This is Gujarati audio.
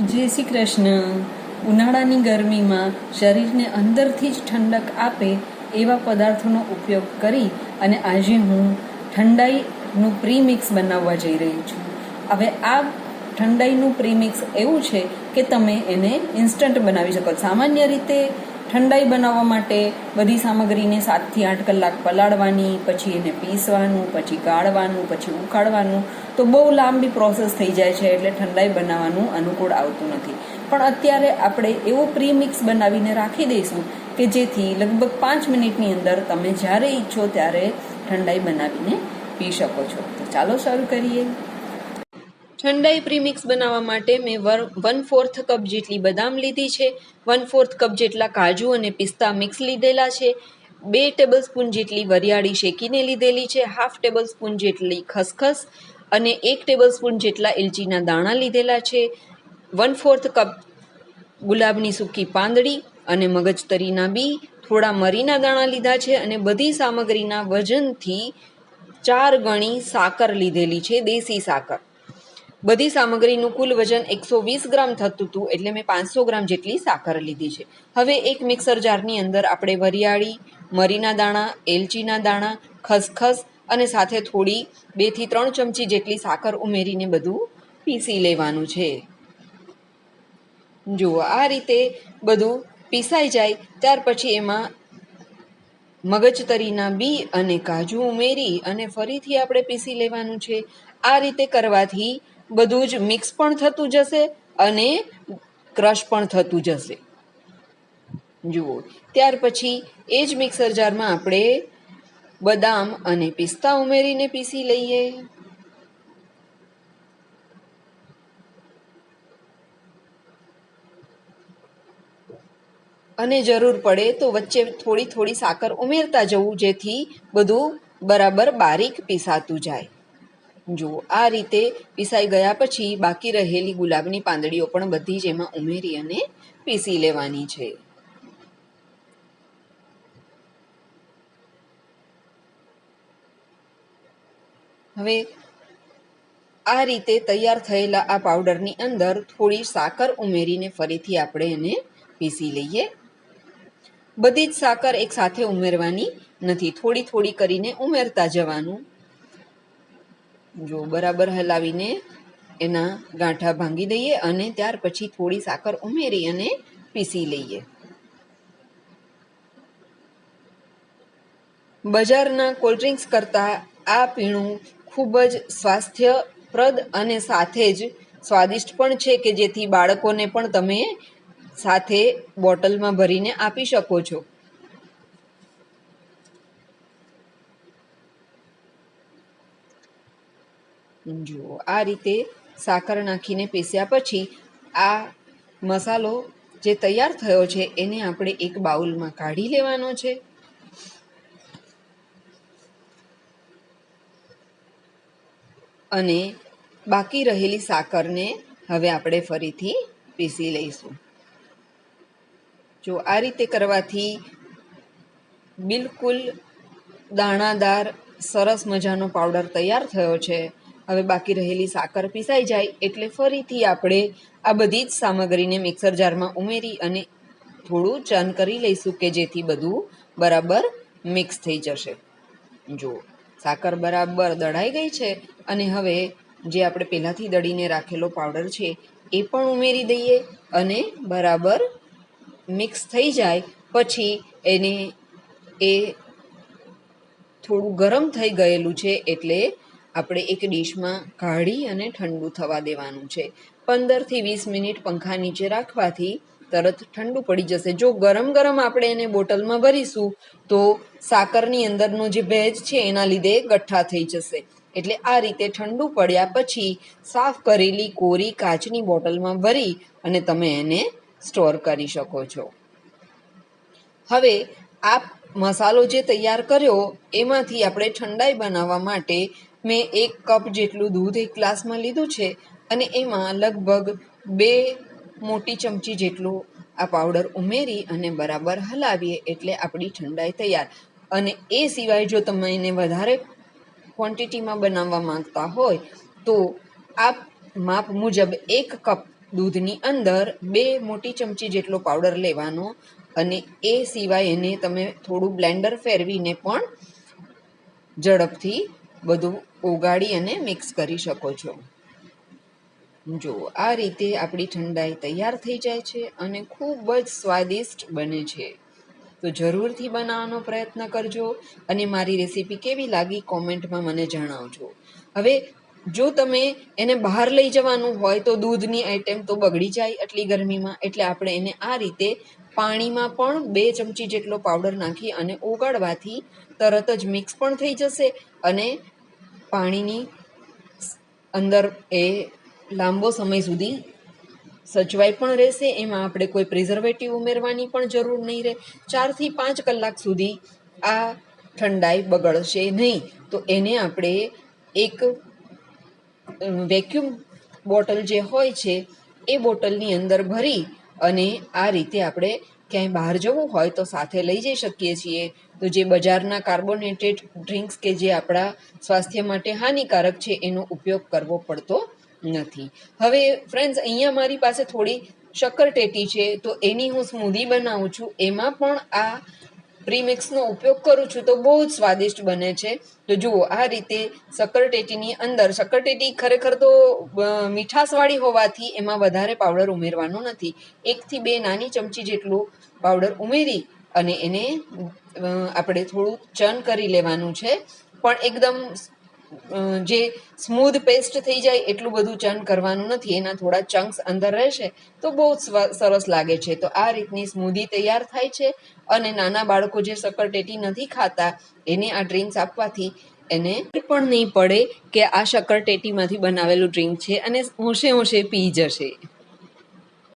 જય શ્રી કૃષ્ણ. ઉનાળાની ગરમીમાં શરીરને અંદરથી જ ઠંડક આપે એવા પદાર્થોનો ઉપયોગ કરી અને આજે હું ઠંડાઈનું પ્રીમિક્સ બનાવવા જઈ રહી છું. હવે આ ઠંડાઈનું પ્રીમિક્સ એવું છે કે તમે એને ઇન્સ્ટન્ટ બનાવી શકો. સામાન્ય રીતે ઠંડાઈ બનાવવા માટે બધી સામગ્રીને સાતથી આઠ કલાક પલાળવાની, પછી એને પીસવાનું, પછી ગાળવાનું, પછી ઉકાળવાનું તો બહુ લાંબી પ્રોસેસ થઈ જાય છે એટલે ઠંડાઈ બનાવવાનું અનુકૂળ આવતું નથી. પણ અત્યારે આપણે એવો પ્રીમિક્સ બનાવીને રાખી દઈશું કે જેથી લગભગ પાંચ મિનિટની અંદર તમે જ્યારે ઈચ્છો ત્યારે ઠંડાઈ બનાવીને પી શકો છો. તો ચાલો શરૂ કરીએ. ઠંડાઈ પ્રીમિક્સ બનાવવા માટે મેં વન ફોર્થ કપ જેટલી બદામ લીધી છે. વન ફોર્થ કપ જેટલા કાજુ અને પિસ્તા મિક્સ લીધેલા છે. બે ટેબલ સ્પૂન જેટલી વરિયાળી શેકીને લીધેલી છે. હાફ ટેબલ સ્પૂન જેટલી ખસખસ અને એક ટેબલ સ્પૂન જેટલા એલચીના દાણા લીધેલા છે. વન ફોર્થ કપ ગુલાબની સૂકી પાંદડી અને મગજતરીના બી થોડા મરીના દાણા લીધા છે અને બધી સામગ્રીના વજનથી ચાર ગણી સાકર લીધેલી છે. દેશી સાકર. બધી સામગ્રીનું કુલ વજન એકસો વીસ ગ્રામ થતું હતું, એટલે મેં પાંચસો ગ્રામ જેટલી સાકર લીધી છે. હવે એક મિક્સર જારની અંદર આપણે વરિયાળી, મરીના દાણા, એલચીના દાણા, ખસખસ અને સાથે થોડી બેથી ત્રણ ચમચી જેટલી સાકર ઉમેરીને બધું પીસી લેવાનું છે. જુઓ, આ રીતે બધું પીસાઈ જાય, ત્યાર પછી એમાં મગજતરીના બી અને કાજુ ઉમેરી અને ફરીથી આપણે પીસી લેવાનું છે. આ રીતે કરવાથી બધું જ મિક્સ પણ થતું જશે અને ક્રશ પણ થતું જશે. જુઓ, ત્યાર પછી એ જ મિક્સર જારમાં આપણે બદામ અને પિસ્તા ઉમેરીને પીસી લઈએ. અને જરૂર પડે તો વચ્ચે થોડી થોડી સાકર ઉમેરતા જવું જેથી બધું બરાબર બારીક પીસાતું જાય. જુઓ, આ રીતે પીસાઈ ગયા પછી બાકી રહેલી ગુલાબની પાંદડીઓ પણ બધી જ એમાં ઉમેરી અને પીસી લેવાની છે. હવે આ રીતે તૈયાર થયેલા આ પાવડરની અંદર થોડી સાકર ઉમેરીને ફરીથી આપણે એને પીસી લઈએ. બધી જ સાકર એક સાથે ઉમેરવાની નથી, થોડી થોડી કરીને ઉમેરતા જવાનું. જો બરાબર હલાવીને એના ગાંઠા ભાંગી દઈએ અને ત્યાર પછી થોડી સાકર ઉમેરી અને પીસી લઈએ. બજારના કોલ્ડ્રિંક્સ કરતાં આ પીણું ખૂબ જ સ્વાસ્થ્યપ્રદ અને સાથે જ સ્વાદિષ્ટ પણ છે કે જેથી બાળકોને પણ તમે સાથે બોટલમાં ભરીને આપી શકો છો. જુઓ. આ રીતે સાકર નાખીને પીસ્યા પછી આ મસાલો જે તૈયાર થયો છે એને આપણે એક બાઉલમાં કાઢી લેવાનો છે. અને બાકી રહેલી સાકરને હવે આપણે ફરીથી પીસી લઈશું. જો આ રીતે કરવાથી બિલકુલ દાણાદાર, સરસ મજાનો પાવડર તૈયાર થયો છે. હવે બાકી રહેલી સાકર પીસાઈ જાય એટલે ફરીથી આપણે આ બધી જ સામગ્રીને મિક્સર જારમાં ઉમેરી અને થોડું ચન કરી લઈશું કે જેથી બધું બરાબર મિક્સ થઈ જશે. જુઓ, સાકર બરાબર દળાઈ ગઈ છે અને હવે જે આપણે પહેલાંથી દળીને રાખેલો પાવડર છે એ પણ ઉમેરી દઈએ અને બરાબર મિક્સ થઈ જાય. પછી એને એ થોડું ગરમ થઈ ગયેલું છે એટલે આપણે એક ડીશમાં કાઢી અને ઠંડુ થવા દેવાનું છે. પંદરથી વીસ મિનિટ પંખા નીચે રાખવાથી તરત ઠંડુ પડી જશે. જો ગરમ ગરમ આપણે એને બોટલમાં ભરીશું, તો સાકરની અંદરનો જે ભેજ છે એના લીધે ગઠ્ઠા થઈ જશે. એટલે આ રીતે ઠંડુ પડ્યા પછી સાફ કરેલી કોરી કાચની બોટલમાં ભરી અને તમે એને સ્ટોર કરી શકો છો. હવે આ મસાલો જે તૈયાર કર્યો, એમાંથી આપણે ઠંડાઈ બનાવવા માટે મેં એક કપ જેટલું દૂધ એક ગ્લાસમાં લીધું છે અને એમાં લગભગ બે મોટી ચમચી જેટલું આ પાવડર ઉમેરી અને બરાબર હલાવીએ એટલે આપણી ઠંડાઈ તૈયાર. અને એ સિવાય જો તમે એને વધારે ક્વોન્ટિટીમાં બનાવવા માંગતા હોય, તો આ માપ મુજબ એક કપ દૂધની અંદર બે મોટી ચમચી જેટલો પાવડર લેવાનો અને એ સિવાય એને તમે થોડું બ્લેન્ડર ફેરવીને પણ ઝડપથી બધું ઓગાળી અને મિક્સ કરી શકો છો. જો આ રીતે આપણી ઠંડાઈ તૈયાર થઈ જાય છે અને ખૂબ જ સ્વાદિષ્ટ બને છે. તો જરૂરથી બનાવવાનો પ્રયત્ન કરજો અને મારી રેસીપી કેવી લાગી કોમેન્ટમાં મને જણાવજો. હવે, જો તમે એને બહાર લઈ જવાનું હોય તો દૂધની આઈટમ તો બગડી જાય આટલી ગરમીમાં, એટલે આપણે એને આ રીતે પાણીમાં પણ બે ચમચી જેટલો પાવડર નાખી અને ઓગાળવાથી તરત જ મિક્સ પણ થઈ જશે અને પાણીની અંદર એ લાંબો સમય સુધી સચવાઈ પણ રહેશે. એમાં આપણે કોઈ પ્રિઝર્વેટિવ ઉમેરવાની પણ જરૂર નહીં રહે. ચારથી પાંચ કલાક સુધી આ ઠંડાઈ બગડશે નહીં. તો એને આપણે એક વેક્યુમ બોટલ જે હોય છે, એ બોટલની અંદર ભરી અને આ રીતે આપણે ક્યાંય બહાર જવું હોય તો સાથે લઈ જઈ શકીએ છીએ. તો જે બજારના કાર્બોનેટેડ ડ્રિંક્સ કે જે આપણા સ્વાસ્થ્ય માટે હાનિકારક છે, એનો ઉપયોગ કરવો પડતો નથી. હવે ફ્રેન્ડ્સ અહીંયા મારી પાસે થોડી શક્કરટેટી છે, તો એની હું સ્મૂધી બનાવું છું. એમાં પણ આ પ્રીમિક્સનો ઉપયોગ કરું છું તો બહુ જ સ્વાદિષ્ટ બને છે. તો જુઓ, આ રીતે સક્કરટેટીની અંદર સક્કરટેટી ખરેખર તો મીઠાશવાળી હોવાથી એમાં વધારે પાવડર ઉમેરવાનો નથી. એકથી બે નાની ચમચી જેટલું પાવડર ઉમેરી અને એને આપણે થોડું ચર્ન કરી લેવાનું છે. પણ એકદમ જે સ્મૂધ પેસ્ટ થઈ જાય એટલું બધું ચર્ન કરવાનું નથી, એના થોડા ચંક્સ અંદર રહેશે, તો બહુ સરસ લાગે છે. તો આ રીતની સ્મૂધી તૈયાર થાય છે અને નાના બાળકો જે શક્કરટેટી નથી ખાતા, એને આ ડ્રિંક્સ આપવાથી એને પણ નહીં પડે કે આ શક્કરટેટીમાંથી બનાવેલું ડ્રિંક છે અને હોંશે હોંશે પી જશે.